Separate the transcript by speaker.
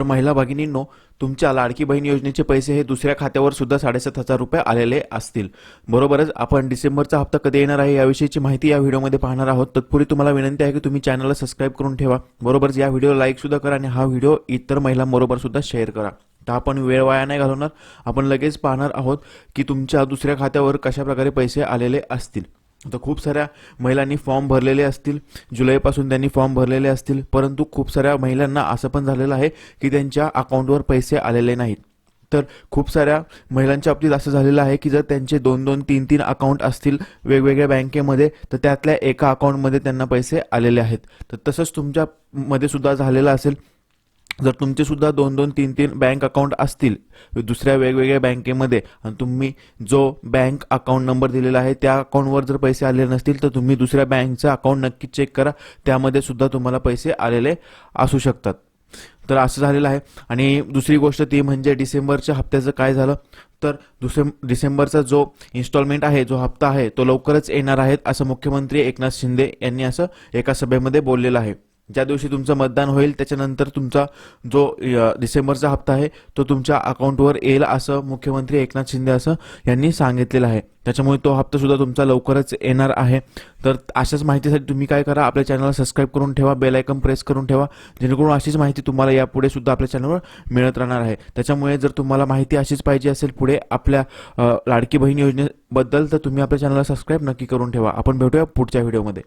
Speaker 1: तर महिला भगिनींनो तुमच्या लाडकी बहीण योजनेचे पैसे हे दुसऱ्या खात्यावर सुद्धा साडेसात हजार रुपये आलेले असतील. बरोबरच आपण डिसेंबरचा हप्ता कधी येणार आहे याविषयीची माहिती या व्हिडिओमध्ये पाहणार आहोत. तत्पूर्वी तुम्हाला विनंती आहे की तुम्ही चॅनलला सबस्क्राईब करून ठेवा. बरोबरच या व्हिडिओला लाईक सुद्धा करा आणि हा व्हिडिओ इतर महिलांबरोबर सुद्धा शेअर करा. तर आपण वेळ वाया नाही घालवणार. आपण लगेच पाहणार आहोत की तुमच्या दुसऱ्या खात्यावर कशा प्रकारे पैसे आलेले असतील. तर खूप साऱ्या महिलांनी फॉर्म भरलेले असतील. जुलैपासून त्यांनी फॉर्म भरलेले असतील. परंतु खूप साऱ्या महिलांना असं पण झालेलं आहे की त्यांच्या अकाउंटवर पैसे आलेले नाहीत. तर खूप साऱ्या महिलांच्या बाबतीत असं झालेलं आहे की जर त्यांचे दोन दोन तीन तीन अकाउंट असतील वेगवेगळ्या बँकेमध्ये तर त्यातल्या एका अकाउंटमध्ये त्यांना पैसे आलेले आहेत. तर तसंच तुमच्यामध्ये सुद्धा झालेलं असेल जर तुमचे सुद्धा दोन दोन तीन तीन बँक अकाउंट असतील दुसऱ्या वेगवेगळ्या बँकेमध्ये आणि तुम्ही जो बँक अकाउंट नंबर दिलेला आहे त्या अकाउंटवर जर पैसे आलेले नसतील तर तुम्ही दुसऱ्या बँकचं अकाउंट नक्की चेक करा. त्यामध्ये सुद्धा तुम्हाला पैसे आलेले असू शकतात. तर असं झालेलं आहे. आणि दुसरी गोष्ट ती म्हणजे डिसेंबरच्या हप्त्याचं काय झालं? तर दुसरे डिसेंबरचा जो इन्स्टॉलमेंट आहे जो हप्ता आहे तो लवकरच येणार आहेत असं मुख्यमंत्री एकनाथ शिंदे यांनी असं एका सभेमध्ये बोललेलं आहे. ज्या दिवशी तुमचं मतदान होईल त्याच्यानंतर तुमचा जो डिसेंबरचा हप्ता आहे तो तुमच्या अकाउंटवर येईल असं मुख्यमंत्री एकनाथ शिंदे असं यांनी सांगितलेलं आहे. त्याच्यामुळे तो हप्ता सुद्धा तुमचा लवकरच येणार आहे. तर अशाच माहितीसाठी तुम्ही काय करा आपल्या चॅनलला सबस्क्राईब करून ठेवा बेल आयकन प्रेस करून ठेवा जेणेकरून अशीच माहिती तुम्हाला यापुढे सुद्धा आपल्या चॅनलवर मिळत राहणार आहे. त्याच्यामुळे जर तुम्हाला माहिती अशीच पाहिजे असेल पुढे आपल्या लाडकी बहीण योजनेबद्दल तर तुम्ही आपल्या चॅनलला सबस्क्राईब नक्की करून ठेवा. आपण भेटूया पुढच्या व्हिडिओमध्ये.